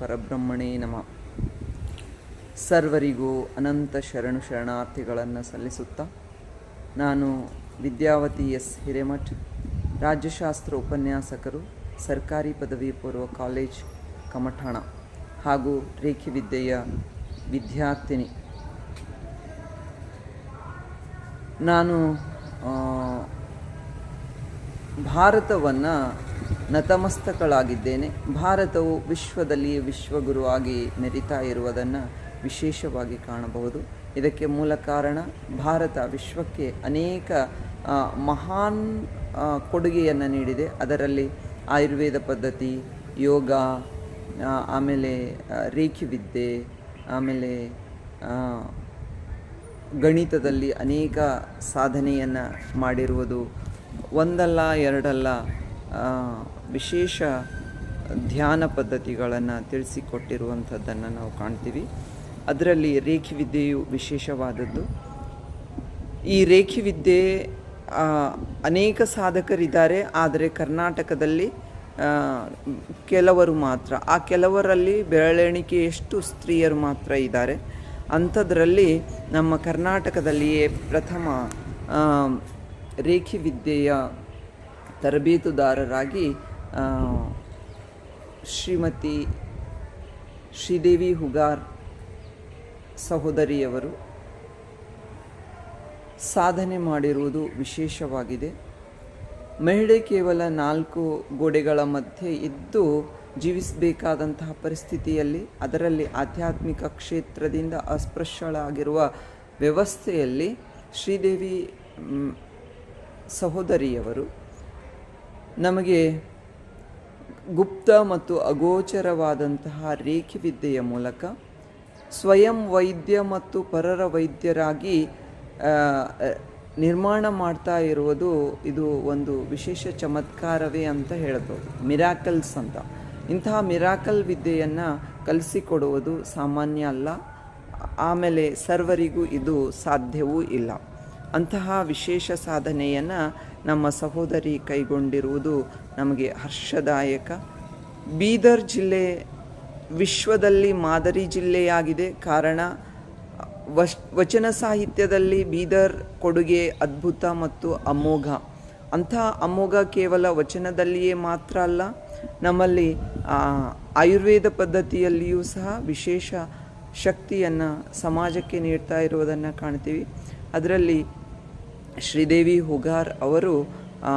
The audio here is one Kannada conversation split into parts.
ಪರಬ್ರಹ್ಮಣೇ ನಮ. ಸರ್ವರಿಗೂ ಅನಂತ ಶರಣು ಶರಣಾರ್ಥಿಗಳನ್ನು ಸಲ್ಲಿಸುತ್ತಾ ನಾನು ವಿದ್ಯಾವತಿ ಎಸ್. ಹಿರೇಮಠ್, ರಾಜ್ಯಶಾಸ್ತ್ರ ಉಪನ್ಯಾಸಕರು, ಸರ್ಕಾರಿ ಪದವಿ ಪೂರ್ವ ಕಾಲೇಜ್ ಕಮಠಾಣ ಹಾಗೂ ರೇಖಿವಿದ್ಯೆಯ ವಿದ್ಯಾರ್ಥಿನಿ. ನಾನು ಭಾರತವನ್ನು ನತಮಸ್ತಕಳಾಗಿದ್ದೇನೆ. ಭಾರತವು ವಿಶ್ವದಲ್ಲಿ ವಿಶ್ವಗುರುವಾಗಿ ಮೆರಿತಾ ಇರುವುದನ್ನು ವಿಶೇಷವಾಗಿ ಕಾಣಬಹುದು. ಇದಕ್ಕೆ ಮೂಲ ಕಾರಣ ಭಾರತ ವಿಶ್ವಕ್ಕೆ ಅನೇಕ ಮಹಾನ್ ಕೊಡುಗೆಯನ್ನು ನೀಡಿದೆ. ಅದರಲ್ಲಿ ಆಯುರ್ವೇದ ಪದ್ಧತಿ, ಯೋಗ ಆಮೇಲೆ ರೇಖಿ ವಿದ್ಯೆ ಆಮೇಲೆ ಗಣಿತದಲ್ಲಿ ಅನೇಕ ಸಾಧನೆಯನ್ನು ಮಾಡಿರುವುದು ಒಂದಲ್ಲ, ಎರಡಲ್ಲ ವಿಶೇಷ ಧ್ಯಾನ ಪದ್ಧತಿಗಳನ್ನು ತಿಳಿಸಿಕೊಟ್ಟಿರುವಂಥದ್ದನ್ನು ನಾವು ಕಾಣ್ತೀವಿ. ಅದರಲ್ಲಿ ರೇಖಿವಿದ್ಯೆಯು ವಿಶೇಷವಾದದ್ದು. ಈ ರೇಖಿ ವಿದ್ಯೆ ಅನೇಕ ಸಾಧಕರಿದ್ದಾರೆ, ಆದರೆ ಕರ್ನಾಟಕದಲ್ಲಿ ಕೆಲವರು ಮಾತ್ರ. ಆ ಕೆಲವರಲ್ಲಿ ಬೆರಳೆಣಿಕೆಯಷ್ಟು ಸ್ತ್ರೀಯರು ಮಾತ್ರ ಇದ್ದಾರೆ. ಅಂಥದ್ರಲ್ಲಿ ನಮ್ಮ ಕರ್ನಾಟಕದಲ್ಲಿಯೇ ಪ್ರಥಮ ರೇಖಿ ವಿದ್ಯೆಯ ತರಬೇತುದಾರರಾಗಿ ಶ್ರೀಮತಿ ಶ್ರೀದೇವಿ ಹುಗಾರ್ ಸಹೋದರಿಯವರು ಸಾಧನೆ ಮಾಡಿರುವುದು ವಿಶೇಷವಾಗಿದೆ. ಮಹಿಳೆ ಕೇವಲ ನಾಲ್ಕು ಗೋಡೆಗಳ ಮಧ್ಯೆ ಇದ್ದು ಜೀವಿಸಬೇಕಾದಂತಹ ಪರಿಸ್ಥಿತಿಯಲ್ಲಿ, ಅದರಲ್ಲಿ ಆಧ್ಯಾತ್ಮಿಕ ಕ್ಷೇತ್ರದಿಂದ ಅಸ್ಪೃಶ್ಯಳಾಗಿರುವ ವ್ಯವಸ್ಥೆಯಲ್ಲಿ ಶ್ರೀದೇವಿ ಸಹೋದರಿಯವರು ನಮಗೆ ಗುಪ್ತ ಮತ್ತು ಅಗೋಚರವಾದಂತಹ ರೇಖಿವಿದ್ಯೆಯ ಮೂಲಕ ಸ್ವಯಂ ವೈದ್ಯ ಮತ್ತು ಪರರ ವೈದ್ಯರಾಗಿ ನಿರ್ಮಾಣ ಮಾಡ್ತಾ ಇರುವುದು ಇದು ಒಂದು ವಿಶೇಷ ಚಮತ್ಕಾರವೇ ಅಂತ ಹೇಳ್ಬೋದು ಮಿರಾಕಲ್ಸ್ ಅಂತ. ಇಂತಹ ಮಿರಾಕಲ್ ವಿದ್ಯೆಯನ್ನು ಕಲಿಸಿಕೊಡುವುದು ಸಾಮಾನ್ಯ ಅಲ್ಲ. ಆಮೇಲೆ ಸರ್ವರಿಗೂ ಇದು ಸಾಧ್ಯವೂ ಇಲ್ಲ. ಅಂತಹ ವಿಶೇಷ ಸಾಧನೆಯನ್ನು ನಮ್ಮ ಸಹೋದರಿ ಕೈಗೊಂಡಿರುವುದು ನಮಗೆ ಹರ್ಷದಾಯಕ. ಬೀದರ್ ಜಿಲ್ಲೆ ವಿಶ್ವದಲ್ಲಿ ಮಾದರಿ ಜಿಲ್ಲೆಯಾಗಿದೆ. ಕಾರಣ, ವಶ್, ವಚನ ಸಾಹಿತ್ಯದಲ್ಲಿ ಬೀದರ್ ಕೊಡುಗೆ ಅದ್ಭುತ ಮತ್ತು ಅಮೋಘ. ಅಂಥ ಅಮೋಘ ಕೇವಲ ವಚನದಲ್ಲಿಯೇ ಮಾತ್ರ ಅಲ್ಲ, ನಮ್ಮಲ್ಲಿ ಆಯುರ್ವೇದ ಪದ್ಧತಿಯಲ್ಲಿಯೂ ಸಹ ವಿಶೇಷ ಶಕ್ತಿಯನ್ನು ಸಮಾಜಕ್ಕೆ ನೀಡ್ತಾ ಇರುವುದನ್ನು ಕಾಣ್ತೀವಿ. ಅದರಲ್ಲಿ ಶ್ರೀದೇವಿ ಹುಗಾರ್ ಅವರು ಆ,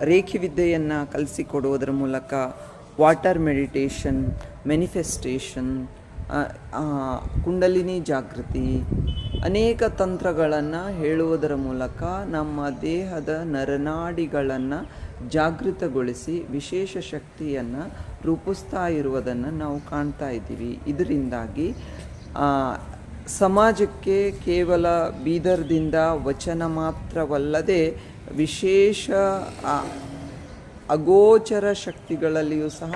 ರೇಖಿವಿದ್ಯೆಯನ್ನು ಕಲಿಸಿಕೊಡುವುದರ ಮೂಲಕ ವಾಟರ್ ಮೆಡಿಟೇಷನ್ ಮೆನಿಫೆಸ್ಟೇಷನ್ ಕುಂಡಲಿನಿ ಜಾಗೃತಿ ಅನೇಕ ತಂತ್ರಗಳನ್ನು ಹೇಳುವುದರ ಮೂಲಕ ನಮ್ಮ ದೇಹದ ನರನಾಡಿಗಳನ್ನು ಜಾಗೃತಗೊಳಿಸಿ ವಿಶೇಷ ಶಕ್ತಿಯನ್ನು ರೂಪಿಸ್ತಾ ಇರುವುದನ್ನು ನಾವು ಕಾಣ್ತಾ ಇದ್ದೀವಿ. ಇದರಿಂದಾಗಿ ಸಮಾಜಕ್ಕೆ ಕೇವಲ ಬೀದರ್ದಿಂದ ವಚನ ಮಾತ್ರವಲ್ಲದೆ ವಿಶೇಷ ಅಗೋಚರ ಶಕ್ತಿಗಳಲ್ಲಿಯೂ ಸಹ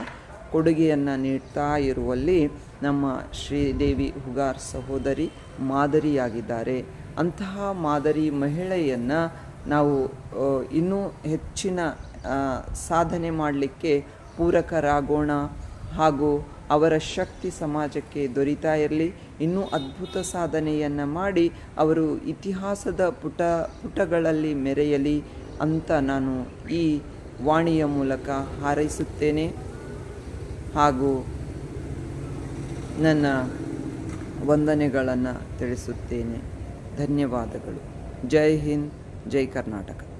ಕೊಡುಗೆಯನ್ನು ನೀಡ್ತಾ ಇರುವಲ್ಲಿ ನಮ್ಮ ಶ್ರೀದೇವಿ ಹುಗಾರ್ ಸಹೋದರಿ ಮಾದರಿಯಾಗಿದ್ದಾರೆ. ಅಂತಹ ಮಾದರಿ ಮಹಿಳೆಯನ್ನು ನಾವು ಇನ್ನೂ ಹೆಚ್ಚಿನ ಸಾಧನೆ ಮಾಡಲಿಕ್ಕೆ ಪೂರಕರಾಗೋಣ ಹಾಗೂ ಅವರ ಶಕ್ತಿ ಸಮಾಜಕ್ಕೆ ದೊರೀತಾ ಇರಲಿ. ಇನ್ನೂ ಅದ್ಭುತ ಸಾಧನೆಯನ್ನು ಮಾಡಿ ಅವರು ಇತಿಹಾಸದ ಪುಟ, ಪುಟಗಳಲ್ಲಿ ಮೆರೆಯಲಿ ಅಂತ ನಾನು ಈ ವಾಣಿಯ ಮೂಲಕ ಹಾರೈಸುತ್ತೇನೆ. ಹಾಗೂ ನನ್ನ ವಂದನೆಗಳನ್ನು ತಿಳಿಸುತ್ತೇನೆ. ಧನ್ಯವಾದಗಳು. ಜೈ ಹಿಂದ್, ಜೈ ಕರ್ನಾಟಕ.